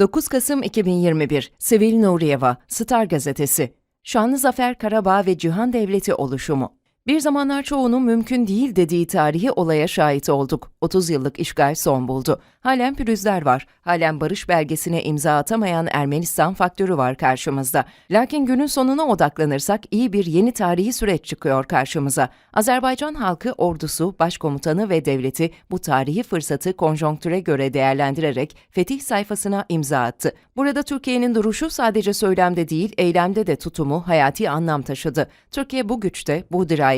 9 Kasım 2021 Sevil Nuriyeva, Star Gazetesi. Şanlı Zafer Karabağ ve Cihan Devleti oluşumu bir zamanlar çoğunun mümkün değil dediği tarihi olaya şahit olduk. 30 yıllık işgal son buldu. Halen pürüzler var. Halen barış belgesine imza atamayan Ermenistan faktörü var karşımızda. Lakin günün sonuna odaklanırsak iyi bir yeni tarihi süreç çıkıyor karşımıza. Azerbaycan halkı, ordusu, başkomutanı ve devleti bu tarihi fırsatı konjonktüre göre değerlendirerek fetih sayfasına imza attı. Burada Türkiye'nin duruşu sadece söylemde değil, eylemde de tutumu hayati anlam taşıdı. Türkiye bu güçte, bu dirayette,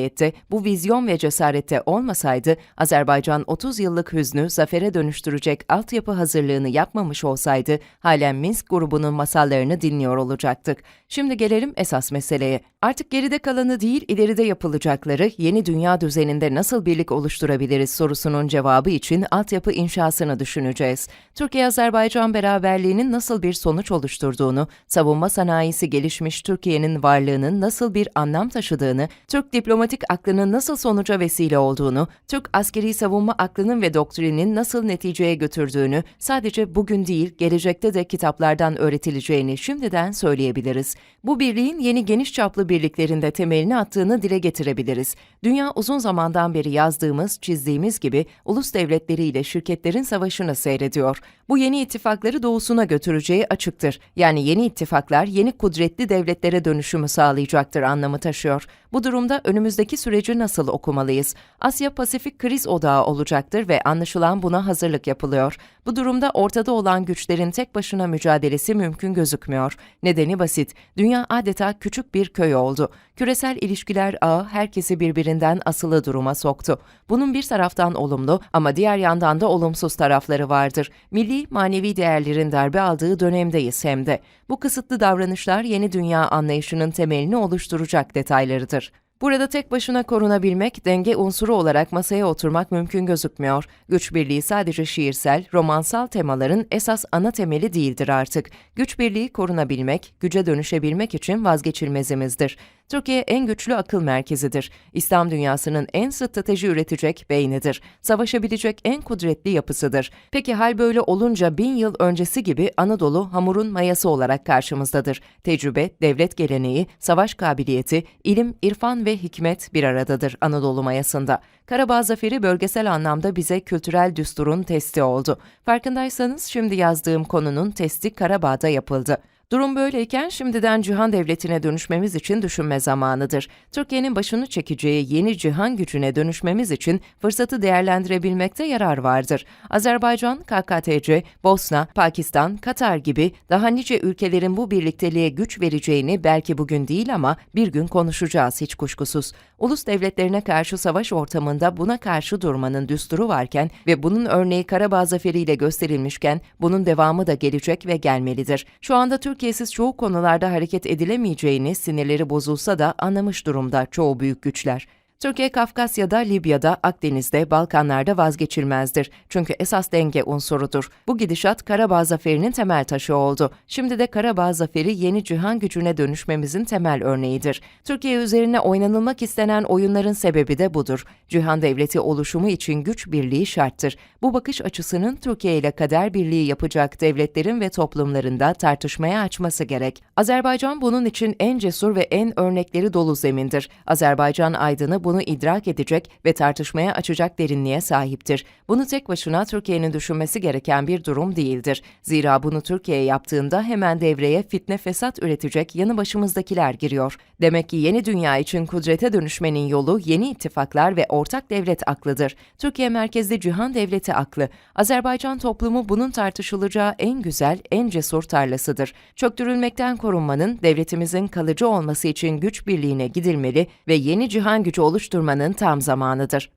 bu vizyon ve cesarette olmasaydı, Azerbaycan 30 yıllık hüznü zafere dönüştürecek altyapı hazırlığını yapmamış olsaydı, halen Minsk grubunun masallarını dinliyor olacaktık. Şimdi gelelim esas meseleye. Artık geride kalanı değil, ileride yapılacakları, yeni dünya düzeninde nasıl birlik oluşturabiliriz sorusunun cevabı için altyapı inşasını düşüneceğiz. Türkiye-Azerbaycan beraberliğinin nasıl bir sonuç oluşturduğunu, savunma sanayisi gelişmiş Türkiye'nin varlığının nasıl bir anlam taşıdığını, Türk diplomatik aklının nasıl sonuca vesile olduğunu, Türk askeri savunma aklının ve doktrinin nasıl neticeye götürdüğünü sadece bugün değil, gelecekte de kitaplardan öğretileceğini şimdiden söyleyebiliriz. Bu birliğin yeni geniş çaplı birliklerinde temelini attığını dile getirebiliriz. Dünya uzun zamandan beri yazdığımız, çizdiğimiz gibi ulus devletleriyle şirketlerin savaşını seyrediyor. Bu yeni ittifakları doğusuna götüreceği açıktır. Yani yeni ittifaklar yeni kudretli devletlere dönüşümü sağlayacaktır anlamı taşıyor. Bu durumda önümüzdeki süreci nasıl okumalıyız? Asya Pasifik kriz odağı olacaktır ve anlaşılan buna hazırlık yapılıyor. Bu durumda ortada olan güçlerin tek başına mücadelesi mümkün gözükmüyor. Nedeni basit. Dünya adeta küçük bir köy oldu. Küresel ilişkiler ağı herkesi birbirinden asılı duruma soktu. Bunun bir taraftan olumlu ama diğer yandan da olumsuz tarafları vardır. Milli manevi değerlerin darbe aldığı dönemdeyiz hem de. Bu kısıtlı davranışlar yeni dünya anlayışının temelini oluşturacak detaylarıdır. Burada tek başına korunabilmek, denge unsuru olarak masaya oturmak mümkün gözükmüyor. Güç birliği sadece şiirsel, romansal temaların esas ana temeli değildir artık. Güç birliği korunabilmek, güce dönüşebilmek için vazgeçilmezimizdir. Türkiye en güçlü akıl merkezidir. İslam dünyasının en strateji üretecek beynidir. Savaşabilecek en kudretli yapısıdır. Peki hal böyle olunca bin yıl öncesi gibi Anadolu hamurun mayası olarak karşımızdadır. Tecrübe, devlet geleneği, savaş kabiliyeti, ilim, irfan ve hikmet bir aradadır Anadolu mayasında. Karabağ Zaferi bölgesel anlamda bize kültürel düsturun testi oldu. Farkındaysanız şimdi yazdığım konunun testi Karabağ'da yapıldı. Durum böyleyken şimdiden cihan devletine dönüşmemiz için düşünme zamanıdır. Türkiye'nin başını çekeceği yeni cihan gücüne dönüşmemiz için fırsatı değerlendirebilmekte yarar vardır. Azerbaycan, KKTC, Bosna, Pakistan, Katar gibi daha nice ülkelerin bu birlikteliğe güç vereceğini belki bugün değil ama bir gün konuşacağız hiç kuşkusuz. Ulus devletlerine karşı savaş ortamında buna karşı durmanın düsturu varken ve bunun örneği Karabağ zaferiyle gösterilmişken bunun devamı da gelecek ve gelmelidir. Şu anda Türkiye'siz çoğu konularda hareket edilemeyeceğini sinirleri bozulsa da anlamış durumda çoğu büyük güçler. Türkiye Kafkasya'da, Libya'da, Akdeniz'de, Balkanlar'da vazgeçilmezdir. Çünkü esas denge unsurudur. Bu gidişat Karabağ Zaferi'nin temel taşı oldu. Şimdi de Karabağ Zaferi yeni cihan gücüne dönüşmemizin temel örneğidir. Türkiye üzerine oynanılmak istenen oyunların sebebi de budur. Cihan devleti oluşumu için güç birliği şarttır. Bu bakış açısının Türkiye ile kader birliği yapacak devletlerin ve toplumlarında tartışmaya açması gerek. Azerbaycan bunun için en cesur ve en örnekleri dolu zemindir. Azerbaycan aydını bunu idrak edecek ve tartışmaya açacak derinliğe sahiptir. Bunu tek başına Türkiye'nin düşünmesi gereken bir durum değildir. Zira bunu Türkiye yaptığında hemen devreye fitne fesat üretecek yanı başımızdakiler giriyor. Demek ki yeni dünya için kudrete dönüşmenin yolu yeni ittifaklar ve ortak devlet aklıdır. Türkiye merkezli cihan devleti aklı. Azerbaycan toplumu bunun tartışılacağı en güzel, en cesur tarlasıdır. Çöktürülmekten korunmanın, devletimizin kalıcı olması için güç birliğine gidilmeli ve yeni cihan gücü oluşturmanın tam zamanıdır.